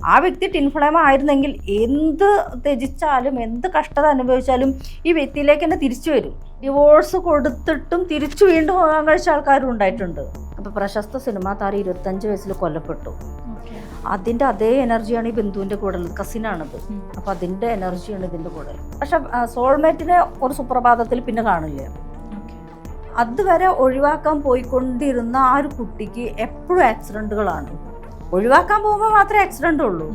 ആ വ്യക്തി ടിൻഫ്ലെയിം ആയിരുന്നെങ്കിൽ എന്ത് ത്യജിച്ചാലും എന്ത് കഷ്ടത അനുഭവിച്ചാലും ഈ വ്യക്തിയിലേക്ക് തന്നെ തിരിച്ചു വരും. ഡിവോഴ്സ് കൊടുത്തിട്ടും തിരിച്ചു വീണ്ടും പോകാൻ കഴിച്ച ആൾക്കാരും ഉണ്ടായിട്ടുണ്ട്. അപ്പോൾ പ്രശസ്ത സിനിമാ താരം ഇരുപത്തഞ്ച് വയസ്സിൽ കൊല്ലപ്പെട്ടു. അതിന്റെ അതേ എനർജിയാണ് ഈ ബന്ധുവിന്റെ കൂടെ ഉള്ളത് കസിനാണത്. അപ്പോൾ അതിന്റെ എനർജിയാണ് ഇതിന്റെ കൂടെ. പക്ഷെ സോൾമേറ്റിനെ ഒരു സുപ്രഭാതത്തിൽ പിന്നെ കാണില്ല. അതുവരെ ഒഴിവാക്കാൻ പോയിക്കൊണ്ടിരുന്ന ആ ഒരു കുട്ടിക്ക് എപ്പോഴും ആക്സിഡന്റുകളാണ് ഒഴിവാക്കാൻ പോകുമ്പോൾ മാത്രമേ ആക്സിഡന്റ് ഉള്ളൂ.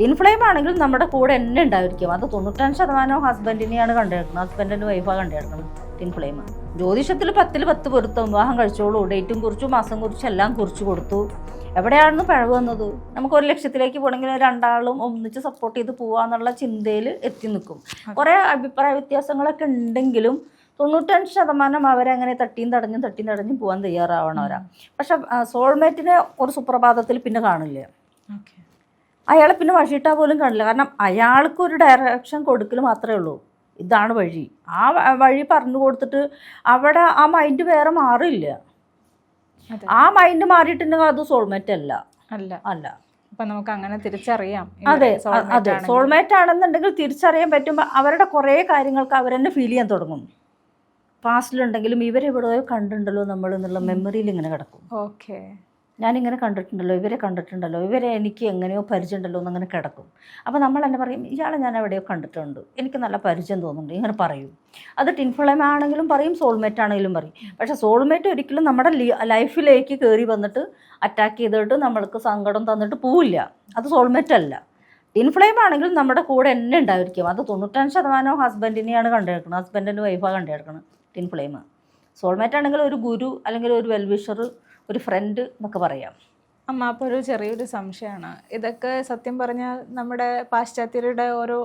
ഇൻഫ്ലെയിം ആണെങ്കിൽ നമ്മുടെ കൂടെ എന്നെ ഉണ്ടായിരിക്കും. അത് തൊണ്ണൂറ്റഞ്ച് ശതമാനം ഹസ്ബൻഡിനെയാണ് കണ്ടെടുക്കുന്നത് ഹസ്ബൻഡിന്റെ വൈഫാണ് കണ്ടെടുക്കുന്നത് ഇൻഫ്ലെയിം ജ്യോതിഷത്തിൽ പത്തിൽ പത്ത് പൊരുത്തം വിവാഹം കഴിച്ചോളൂ. ഡേറ്റും കുറിച്ചു മാസം കുറിച്ചു എല്ലാം കുറിച്ച് കൊടുത്തു. എവിടെയാണെന്ന് പിഴവ് വന്നത്? നമുക്ക് ഒരു ലക്ഷ്യത്തിലേക്ക് പോകണമെങ്കിൽ രണ്ടാളും ഒന്നിച്ച് സപ്പോർട്ട് ചെയ്ത് പോവാന്നുള്ള ചിന്തയിൽ എത്തി നിൽക്കും. കുറേ അഭിപ്രായ വ്യത്യാസങ്ങളൊക്കെ ഉണ്ടെങ്കിലും തൊണ്ണൂറ്റഞ്ച് ശതമാനം അവരങ്ങനെ തട്ടിയും തടഞ്ഞും തട്ടിയും തടഞ്ഞും പോകാൻ തയ്യാറാവണവരാ പക്ഷെ സോൾമേറ്റിനെ ഒരു സുപ്രഭാതത്തിൽ പിന്നെ കാണില്ല. അയാളെ പിന്നെ വഴിയിട്ടാൽ പോലും കാണില്ല. കാരണം അയാൾക്ക് ഒരു ഡയറക്ഷൻ കൊടുക്കൽ മാത്രമേ ഉള്ളൂ. ഇതാണ് വഴി. ആ വഴി പറഞ്ഞു കൊടുത്തിട്ട് അവിടെ ആ മൈൻഡ് വേറെ മാറില്ല. ആ മൈൻഡ് മാറിയിട്ടുണ്ടെങ്കിൽ അത് സോൾമേറ്റ് അല്ല. അല്ല. അല്ല. അപ്പൊ നമുക്ക് അങ്ങനെ തിരിച്ചറിയാം അതെ അതെ. സോൾമേറ്റ് ആണെന്നുണ്ടെങ്കിൽ തിരിച്ചറിയാൻ പറ്റുമ്പോൾ അവരുടെ കുറേ കാര്യങ്ങൾക്ക് അവരെന്നെ ഫീൽ ചെയ്യാൻ തുടങ്ങും. പാസ്റ്റിലുണ്ടെങ്കിലും ഇവരെവിടെയോ കണ്ടിട്ടുണ്ടല്ലോ നമ്മൾ എന്നുള്ള മെമ്മറിയിൽ ഇങ്ങനെ കിടക്കും. ഓക്കെ. ഞാനിങ്ങനെ കണ്ടിട്ടുണ്ടല്ലോ ഇവരെ കണ്ടിട്ടുണ്ടല്ലോ ഇവരെ എനിക്ക് എങ്ങനെയോ പരിചയമുണ്ടല്ലോ എന്നങ്ങനെ കിടക്കും. അപ്പോൾ നമ്മൾ എന്നെ പറയും ഇയാളെ ഞാൻ എവിടെയോ കണ്ടിട്ടുണ്ട്. എനിക്ക് നല്ല പരിചയം തോന്നുന്നുണ്ട് ഇങ്ങനെ പറയും. അത് ടിൻഫ്ലേം ആണെങ്കിലും പറയും സോൾമേറ്റ് ആണെങ്കിലും പറയും. പക്ഷേ സോൾമേറ്റ് ഒരിക്കലും നമ്മുടെ ലൈഫിലേക്ക് കയറി വന്നിട്ട് അറ്റാക്ക് ചെയ്തിട്ട് നമ്മൾക്ക് സങ്കടം തന്നിട്ട് പോവില്ല. അത് സോൾമേറ്റ് അല്ല. ഇൻഫ്ലെയിം ആണെങ്കിൽ നമ്മുടെ കൂടെ എന്നെ ഉണ്ടായിരിക്കും. അത് തൊണ്ണൂറ്റഞ്ച് ശതമാനം ഹസ്ബൻഡിനെയാണ് കണ്ടെടുക്കുന്നത് ഹസ്ബൻഡിന്റെ വൈഫാണ് കണ്ടെടുക്കുന്നത് ടിൻഫ്ലെയിം സോൾമേറ്റ് ആണെങ്കിൽ ഒരു ഗുരു അല്ലെങ്കിൽ ഒരു വെൽവിഷർ ഒരു ഫ്രണ്ട് എന്നൊക്കെ പറയാം. അമ്മ അപ്പോൾ ഒരു ചെറിയൊരു സംശയമാണ്. ഇതൊക്കെ സത്യം പറഞ്ഞാൽ നമ്മുടെ പാശ്ചാത്യരുടെ ഓരോ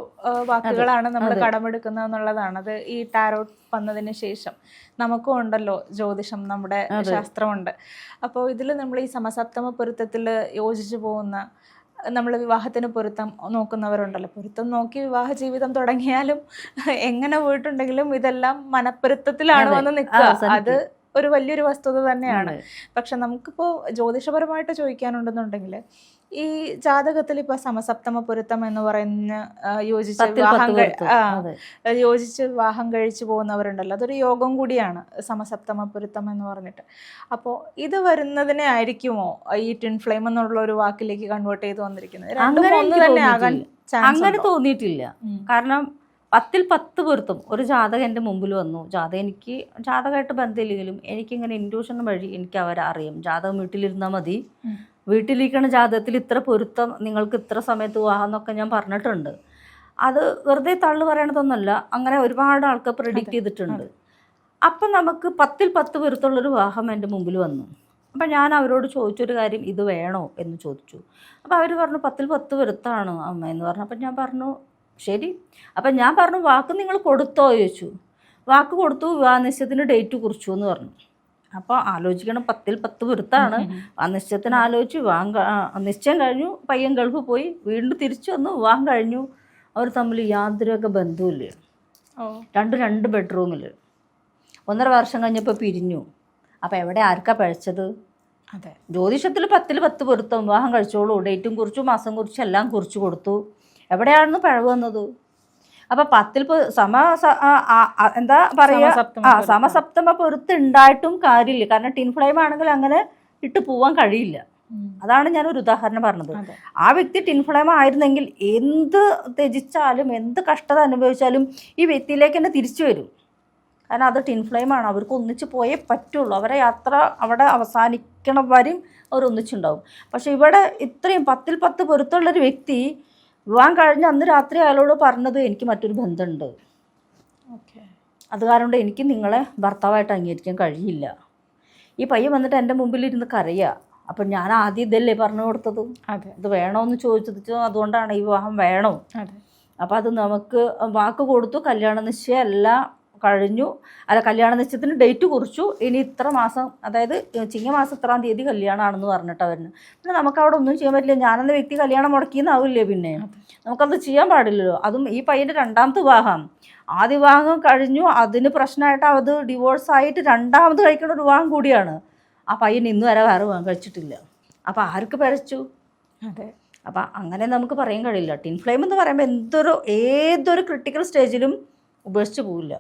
വാക്കുകളാണ് നമ്മൾ. കടമെടുക്കുന്നത് എന്നുള്ളതാണ്. അത് ഈ ടാരോട്ട് വന്നതിന് ശേഷം നമുക്കും ഉണ്ടല്ലോ ജ്യോതിഷം നമ്മുടെ ശാസ്ത്രമുണ്ട്. അപ്പോൾ ഇതിൽ നമ്മൾ ഈ സമസപ്തമ പൊരുത്തത്തിൽ യോജിച്ചു പോകുന്ന നമ്മൾ വിവാഹത്തിന് പൊരുത്തം നോക്കുന്നവരുണ്ടല്ലോ പൊരുത്തം നോക്കി വിവാഹ ജീവിതം തുടങ്ങിയാലും എങ്ങനെ പോയിട്ടുണ്ടെങ്കിലും ഇതെല്ലാം മനപ്പൊരുത്തത്തിലാണ്. വന്ന് നിൽക്കുക അത് ഒരു വലിയൊരു വസ്തുത തന്നെയാണ്. പക്ഷെ നമുക്കിപ്പോൾ ജ്യോതിഷപരമായിട്ട് ചോദിക്കാനുണ്ടെന്നുണ്ടെങ്കിൽ ഈ ജാതകത്തിൽ ഇപ്പൊ സമസപ്തമ പൊരുത്തം എന്ന് പറയുന്ന യോജിച്ച് വിവാഹം യോജിച്ച് വിവാഹം കഴിച്ചു പോകുന്നവരുണ്ടല്ലോ. അതൊരു യോഗം കൂടിയാണ് സമസപ്തമ പൊരുത്തം എന്ന് പറഞ്ഞിട്ട്. അപ്പോ ഇത് വരുന്നതിനെ ആയിരിക്കുമോ ഈ ട്വിൻ ഫ്ലെയിം എന്നുള്ള ഒരു വാക്കിലേക്ക് കൺവേർട്ട് ചെയ്ത് വന്നിരിക്കുന്നത്? രണ്ടും ഒന്ന് തന്നെ ആകാൻ തോന്നിയിട്ടില്ല. അങ്ങനെ തോന്നിയിട്ടില്ല. കാരണം പത്തിൽ പത്ത് പൊരുത്തം. ഒരു ജാതകം എന്റെ മുമ്പിൽ വന്നു. ജാതകം എനിക്ക് ജാതകമായിട്ട് ബന്ധമില്ലെങ്കിലും എനിക്കിങ്ങനെ ഇൻഡ്യൂഷൻ വഴി എനിക്ക് അവരെ അറിയാം. ജാതകം വീട്ടിലിരുന്നാൽ മതി. വീട്ടിലിരിക്കണ ജാതകത്തിൽ ഇത്ര പൊരുത്തം നിങ്ങൾക്ക് ഇത്ര സമയത്ത് വിവാഹം ഞാൻ പറഞ്ഞിട്ടുണ്ട്. അത് വെറുതെ തള്ളു പറയണതൊന്നുമല്ല അങ്ങനെ ഒരുപാട് ആൾക്കാർ പ്രിഡിക്റ്റ് ചെയ്തിട്ടുണ്ട്. അപ്പം നമുക്ക് പത്തിൽ പത്ത് പൊരുത്തുള്ളൊരു വിവാഹം എന്റെ മുമ്പിൽ വന്നു. അപ്പം ഞാൻ അവരോട് ചോദിച്ചൊരു കാര്യം ഇത് വേണോ എന്ന് ചോദിച്ചു. അപ്പോൾ അവർ പറഞ്ഞു പത്തിൽ പത്ത് പൊരുത്താണ് അമ്മ എന്ന് പറഞ്ഞു. അപ്പം ഞാൻ പറഞ്ഞു ശരി. അപ്പം ഞാൻ പറഞ്ഞു വാക്ക് നിങ്ങൾ കൊടുത്തോ? ചോദിച്ചു. വാക്ക് കൊടുത്തു വിവാഹ നിശ്ചയത്തിന്റെ ഡേറ്റ് കുറിച്ചു എന്ന് പറഞ്ഞു. അപ്പോൾ ആലോചിക്കണം പത്തിൽ പത്ത് പൊരുത്താണ് ആ നിശ്ചയത്തിന് ആലോചിച്ച് വിവാഹം നിശ്ചയം കഴിഞ്ഞു പയ്യൻ ഗൾഫ് പോയി വീണ്ടും തിരിച്ചു വന്നു വിവാഹം കഴിഞ്ഞു. അവർ തമ്മിൽ യാതൊരുവക ബന്ധവുമില്ല. ഓ. രണ്ട് രണ്ട് ബെഡ്റൂമിൽ ഒന്നര വർഷം കഴിഞ്ഞപ്പോൾ പിരിഞ്ഞു. അപ്പോൾ എവിടെ ആർക്കാ പഴച്ചത്? അതെ. ജ്യോതിഷത്തിൽ പത്തിൽ പത്ത് പൊരുത്തം വിവാഹം കഴിച്ചോളൂ ഡേറ്റും കുറിച്ചു മാസം കുറിച്ചു എല്ലാം കുറിച്ചു കൊടുത്തു. എവിടെയാണെന്ന് പിഴവ് വന്നത്? അപ്പോൾ പത്തിൽ സമ എന്താ പറയുക സമസപ്തമ ആ സമസപ്തമ പൊരുത്ത് ഉണ്ടായിട്ടും കാര്യമില്ല. കാരണം ടിൻ ഫ്ലെയിം ആണെങ്കിൽ അങ്ങനെ ഇട്ട് പോവാൻ കഴിയില്ല. അതാണ് ഞാൻ ഒരു ഉദാഹരണം പറഞ്ഞത്. ആ വ്യക്തി ടിൻഫ്ലെയിം ആയിരുന്നെങ്കിൽ എന്ത് ത്യജിച്ചാലും എന്ത് കഷ്ടത അനുഭവിച്ചാലും ഈ വ്യക്തിയിലേക്ക് തന്നെ തിരിച്ചു വരും. കാരണം അത് ടിൻഫ്ലെയിം ആണ്. അവർക്ക് ഒന്നിച്ച് പോയേ പറ്റുള്ളൂ. അവരെ യാത്ര അവിടെ അവസാനിക്കണ വരെയും അവർ ഒന്നിച്ചുണ്ടാവും. പക്ഷെ ഇവിടെ ഇത്രയും പത്തിൽ പത്ത് പൊരുത്തുള്ളൊരു വ്യക്തി വിവാഹം കഴിഞ്ഞ് അന്ന് രാത്രി അയാളോട് പറഞ്ഞത് എനിക്ക് മറ്റൊരു ബന്ധമുണ്ട് ഓക്കെ. അത് കാരണം എനിക്ക് നിങ്ങളെ ഭർത്താവായിട്ട് അംഗീകരിക്കാൻ കഴിയില്ല. ഈ പയ്യൻ വന്നിട്ട് എന്റെ മുമ്പിൽ ഇരുന്ന് കരയുക അപ്പം ഞാൻ ആദ്യം ഇതല്ലേ പറഞ്ഞു കൊടുത്തത്? അതെ. ഇത് വേണോന്ന് ചോദിച്ചത് അതുകൊണ്ടാണ് ഈ വിവാഹം വേണം. അതെ. അപ്പോൾ അത് നമുക്ക് വാക്ക് കൊടുത്തു കല്യാണ നിശ്ചയമല്ല കഴിഞ്ഞു. അല്ല കല്യാണ നിശ്ചയത്തിന് ഡേറ്റ് കുറിച്ചു. ഇനി ഇത്ര മാസം അതായത് ചിങ്ങമാസം ഇത്രാം തീയതി കല്യാണമാണെന്ന് പറഞ്ഞിട്ട് അവരിന് പിന്നെ നമുക്ക് അവിടെ ഒന്നും ചെയ്യാൻ പറ്റില്ല. ഞാനെന്ന വ്യക്തി കല്യാണം മുടക്കിയെന്നാവില്ലേ പിന്നെ? നമുക്കത് ചെയ്യാൻ പാടില്ലല്ലോ. അതും ഈ പയ്യന്റെ രണ്ടാമത്തെ വിവാഹം. ആദ്യ വിവാഹം കഴിഞ്ഞു. അതിന് പ്രശ്നമായിട്ട് അത് ഡിവോഴ്സായിട്ട് രണ്ടാമത് കഴിക്കുന്ന ഒരു വിവാഹം കൂടിയാണ്. ആ പയ്യൻ ഇന്ന് വരെ വേറെ വിവാഹം കഴിച്ചിട്ടില്ല. അപ്പോൾ ആർക്ക് പഴച്ചു അതെ. അപ്പം അങ്ങനെ നമുക്ക് പറയാൻ കഴിയില്ല. ടിൻ ഫ്ലെയിം എന്ന് പറയുമ്പോൾ എന്തൊരു ഏതൊരു ക്രിട്ടിക്കൽ സ്റ്റേജിലും ഉപേക്ഷിച്ച് പോവില്ല.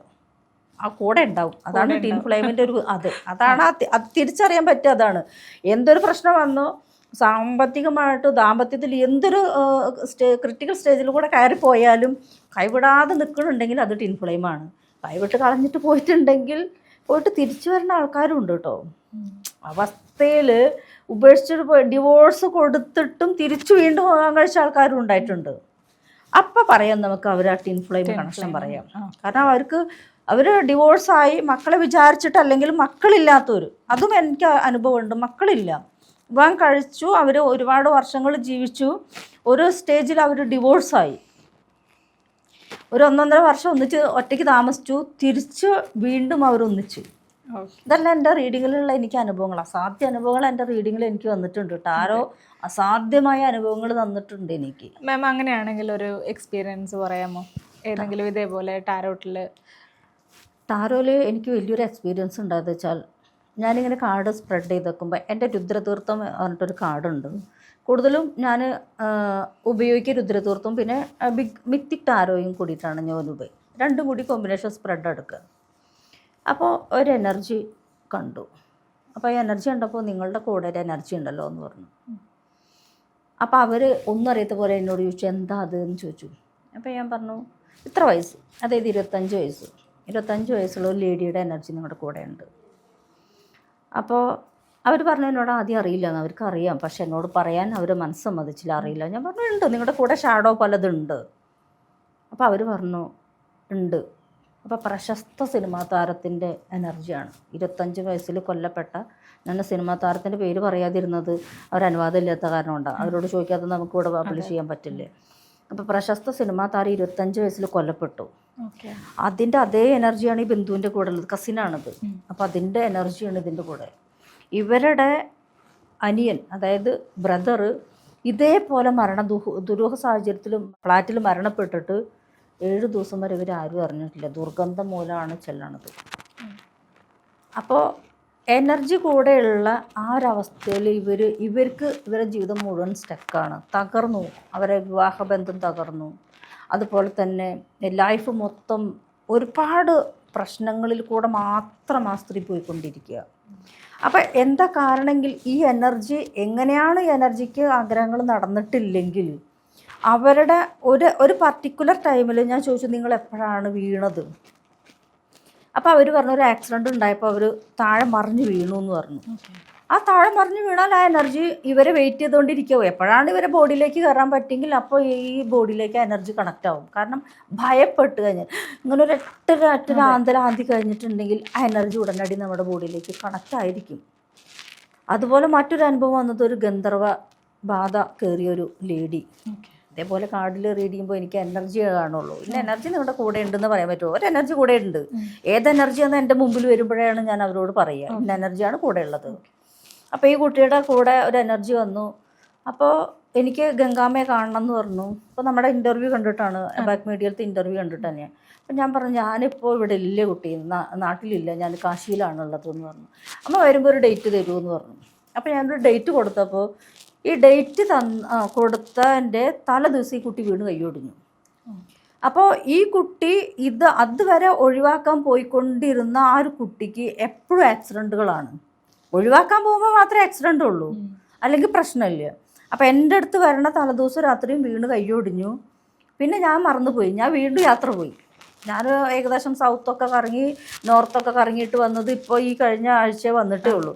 ആ കൂടെ ഉണ്ടാവും. അതാണ് ടീൻ ഫ്ലെയിമിന്റെ ഒരു അത്. അതാണ് ആ തിരിച്ചറിയാൻ പറ്റുക അതാണ്. എന്തൊരു പ്രശ്നം വന്നോ? സാമ്പത്തികമായിട്ട് ദാമ്പത്യത്തിൽ എന്തൊരു സ്റ്റേ ക്രിട്ടിക്കൽ സ്റ്റേജിൽ കൂടെ കയറി പോയാലും കൈവിടാതെ നിൽക്കുന്നുണ്ടെങ്കിൽ അത് ടിൻ ഫ്ലെയിമാണ് കൈവിട്ട് കളഞ്ഞിട്ട് പോയിട്ടുണ്ടെങ്കിൽ പോയിട്ട് തിരിച്ചു വരുന്ന ആൾക്കാരും ഉണ്ട് കേട്ടോ. അവസ്ഥയിൽ ഉപേക്ഷിച്ചിട്ട് പോയി ഡിവോഴ്സ് കൊടുത്തിട്ടും തിരിച്ചു വീണ്ടും പോകാൻ കഴിച്ച ആൾക്കാരും ഉണ്ടായിട്ടുണ്ട്. അപ്പം പറയാം നമുക്ക് അവർ ആ ടിൻ ഫ്ലെയിം കണക്ഷൻ പറയാം. കാരണം അവർക്ക് അവർ ഡിവോഴ്സായി മക്കളെ വിചാരിച്ചിട്ട് അല്ലെങ്കിൽ മക്കളില്ലാത്തവർ അതും എനിക്ക് അനുഭവമുണ്ട്. മക്കളില്ല. വിവാഹം കഴിച്ചു. അവർ ഒരുപാട് വർഷങ്ങൾ ജീവിച്ചു. ഒരു സ്റ്റേജിൽ അവർ ഡിവോഴ്സായി ഒരു ഒന്നൊന്നര വർഷം ഒന്നിച്ച് ഒറ്റയ്ക്ക് താമസിച്ചു. തിരിച്ച് വീണ്ടും അവർ ഒന്നിച്ചു. ഇതെല്ലാം എന്റെ റീഡിങ്ങിലുള്ള എനിക്ക് അനുഭവങ്ങൾ. അസാധ്യ അനുഭവങ്ങൾ എന്റെ റീഡിങ്ങിൽ എനിക്ക് വന്നിട്ടുണ്ട് കേട്ടോ. ആരോ അസാധ്യമായ അനുഭവങ്ങൾ തന്നിട്ടുണ്ട് എനിക്ക്. മാം അങ്ങനെയാണെങ്കിൽ ഒരു എക്സ്പീരിയൻസ് പറയാമോ? ഏതെങ്കിലും ഇതേപോലെ ടാരോട്ടിൽ ടാരോയിൽ എനിക്ക് വലിയൊരു എക്സ്പീരിയൻസ് ഉണ്ടായത് വെച്ചാൽ ഞാനിങ്ങനെ കാർഡ് സ്പ്രെഡ് ചെയ്ത് വെക്കുമ്പോൾ എന്റെ രുദ്രതീർത്ഥം പറഞ്ഞിട്ടൊരു കാർഡുണ്ട്. കൂടുതലും ഞാൻ ഉപയോഗിക്കുക രുദ്രതീർത്ഥം പിന്നെ ബിഗ് മിത്തിക് ടാരോയും കൂടിയിട്ടാണ് ഞാൻ ഉപയോഗിക്കുക രണ്ടും കൂടി കോമ്പിനേഷൻ സ്പ്രെഡ് എടുക്കുക. അപ്പോൾ ഒരു എനർജി കണ്ടു. അപ്പോൾ എനർജി കണ്ടപ്പോൾ നിങ്ങളുടെ കൂടെ ഒരു എനർജി ഉണ്ടല്ലോ എന്ന് പറഞ്ഞു. അപ്പോൾ അവർ ഒന്നും അറിയാത്ത പോലെ എന്നോട് ചോദിച്ചു എന്താ അത്? എന്ന് ചോദിച്ചു. അപ്പോൾ ഞാൻ പറഞ്ഞു ഇത്ര വയസ്സ് അതായത് ഇരുപത്തഞ്ച് വയസ്സ്. ഇരുപത്തഞ്ച് വയസ്സുള്ള ഒരു ലേഡിയുടെ എനർജി നിങ്ങളുടെ കൂടെ ഉണ്ട് അപ്പോൾ അവർ പറഞ്ഞു എന്നോട് ആദ്യം അറിയില്ല എന്ന് അവർക്ക് അറിയാം പക്ഷെ എന്നോട് പറയാൻ അവർ മനസ്സ് സമ്മതിച്ചില്ല അറിയില്ല. ഞാൻ പറഞ്ഞു ഉണ്ട് നിങ്ങളുടെ കൂടെ ഷാഡോ പലതുണ്ട്. അപ്പോൾ അവർ പറഞ്ഞു ഉണ്ട്. അപ്പോൾ പ്രശസ്ത സിനിമാ താരത്തിന്റെ എനർജിയാണ്. ഇരുപത്തഞ്ച് വയസ്സിൽ കൊല്ലപ്പെട്ട ഞാൻ സിനിമാ താരത്തിന്റെ പേര് പറയാതിരുന്നത് അവർ അനുവാദം ഇല്ലാത്ത കാരണം കൊണ്ടാണ് അവരോട് ചോദിക്കാതെ നമുക്ക് ഇവിടെ പബ്ലിഷ് ചെയ്യാൻ പറ്റില്ലേ? അപ്പോൾ പ്രശസ്ത സിനിമാ താരം ഇരുപത്തഞ്ച് വയസ്സിൽ കൊല്ലപ്പെട്ടു. അതിന്റെ അതേ എനർജിയാണ് ഈ ബന്ധുവിന്റെ കൂടെ ഉള്ളത് കസിനാണിത്. അപ്പോൾ അതിന്റെ എനർജിയാണ് ഇതിന്റെ കൂടെ. ഇവരുടെ അനിയൻ അതായത് ബ്രദർ ഇതേപോലെ മരണ ദുഃ ദുരൂഹ സാഹചര്യത്തിൽ ഫ്ലാറ്റിൽ മരണപ്പെട്ടിട്ട് ഏഴ് ദിവസം വരെ ഇവർ ആരും അറിഞ്ഞിട്ടില്ല. ദുർഗന്ധം മൂലമാണ് ചെല്ലണത്. അപ്പോൾ എനർജി കൂടെയുള്ള ആ ഒരവസ്ഥയിൽ ഇവർ ഇവർക്ക് ഇവരുടെ ജീവിതം മുഴുവൻ സ്റ്റക്കാണ് തകർന്നു. അവരെ വിവാഹബന്ധം തകർന്നു. അതുപോലെ തന്നെ ലൈഫ് മൊത്തം ഒരുപാട് പ്രശ്നങ്ങളിൽ കൂടെ മാത്രം ആ സ്ത്രീ പോയിക്കൊണ്ടിരിക്കുക. അപ്പം എന്താ കാരണമെങ്കിൽ ഈ എനർജി എങ്ങനെയാണ് എനർജിക്ക് ആഗ്രഹങ്ങൾ നടന്നിട്ടില്ലെങ്കിൽ അവരുടെ ഒരു ഒരു പർട്ടിക്കുലർ ടൈമിൽ ഞാൻ ചോദിച്ചു നിങ്ങൾ എപ്പോഴാണ് വീണത്? അപ്പോൾ അവർ പറഞ്ഞു ഒരു ആക്സിഡന്റ് ഉണ്ടായപ്പോൾ അവർ താഴെ മറിഞ്ഞു വീണു എന്ന് പറഞ്ഞു. ആ താഴെ മറിഞ്ഞു വീണാൽ ആ എനർജി ഇവരെ വെയിറ്റ് ചെയ്തുകൊണ്ടിരിക്കുമോ എപ്പോഴാണ് ഇവരെ ബോഡിയിലേക്ക് കയറാൻ പറ്റിയെങ്കിൽ അപ്പോൾ ഈ ബോഡിയിലേക്ക് എനർജി കണക്റ്റ് ആവും. കാരണം ഭയപ്പെട്ട് കഴിഞ്ഞാൽ ഇങ്ങനെ ഒരു എട്ടര എട്ടര ആന്തലാന്തി കഴിഞ്ഞിട്ടുണ്ടെങ്കിൽ ആ എനർജി ഉടനടി നമ്മുടെ ബോഡിയിലേക്ക് കണക്റ്റ് ആയിരിക്കും. അതുപോലെ മറ്റൊരു അനുഭവം വന്നത് ഒരു ഗന്ധർവ ബാധ കയറിയൊരു ലേഡി ഇതേപോലെ കാർഡിൽ റീഡ് ചെയ്യുമ്പോൾ എനിക്ക് എനർജി കാണുള്ളൂ. ഇല്ല എനർജി നിങ്ങളുടെ കൂടെ ഉണ്ടെന്ന് പറയാൻ പറ്റുമോ? ഒരു എനർജി കൂടെ ഉണ്ട്. ഏത് എനർജിയാണെന്ന് എന്റെ മുമ്പിൽ വരുമ്പോഴാണ് ഞാൻ അവരോട് പറയുക ഇന്ന എനർജിയാണ് കൂടെ ഉള്ളത്. അപ്പോൾ ഈ കുട്ടിയുടെ കൂടെ ഒരു എനർജി വന്നു. അപ്പോൾ എനിക്ക് ഗംഗാമ്മയെ കാണണം എന്ന് പറഞ്ഞു. അപ്പോൾ നമ്മുടെ ഇന്റർവ്യൂ കണ്ടിട്ടാണ് ബാക്ക് മീഡിയത്തെ ഇന്റർവ്യൂ കണ്ടിട്ട് തന്നെയാണ് അപ്പം ഞാൻ പറഞ്ഞു ഞാനിപ്പോൾ ഇവിടെ ഇല്ല കുട്ടി നാട്ടിലില്ല ഞാൻ കാശിയിലാണുള്ളത് എന്ന് പറഞ്ഞു. അമ്മ വരുമ്പോൾ ഒരു ഡേറ്റ് തരുമെന്ന് പറഞ്ഞു. അപ്പോൾ ഞാനൊരു ഡേറ്റ് കൊടുത്തപ്പോൾ ഈ ഡേറ്റ് തന്ന കൊടുത്തതിന്റെ തല ദിവസം ഈ കുട്ടി വീണ് കൈയൊടിഞ്ഞു അപ്പോൾ ഈ കുട്ടി ഇത് അതുവരെ ഒഴിവാക്കാൻ പോയിക്കൊണ്ടിരുന്ന ആ ഒരു കുട്ടിക്ക് എപ്പോഴും ആക്സിഡന്റുകളാണ് ഒഴിവാക്കാൻ പോകുമ്പോൾ മാത്രമേ ആക്സിഡന്റ് ഉള്ളൂ. അല്ലെങ്കിൽ പ്രശ്നമില്ല. അപ്പോൾ എന്റെ അടുത്ത് വരണ തലേദിവസം രാത്രിയും വീണ് കൈയൊടിഞ്ഞു പിന്നെ ഞാൻ മറന്നുപോയി. ഞാൻ വീണ്ടും യാത്ര പോയി. ഞാൻ ഏകദേശം സൗത്തൊക്കെ കറങ്ങി നോർത്തൊക്കെ കറങ്ങിയിട്ട് വന്നത് ഇപ്പോൾ ഈ കഴിഞ്ഞ ആഴ്ച വന്നിട്ടേ ഉള്ളൂ.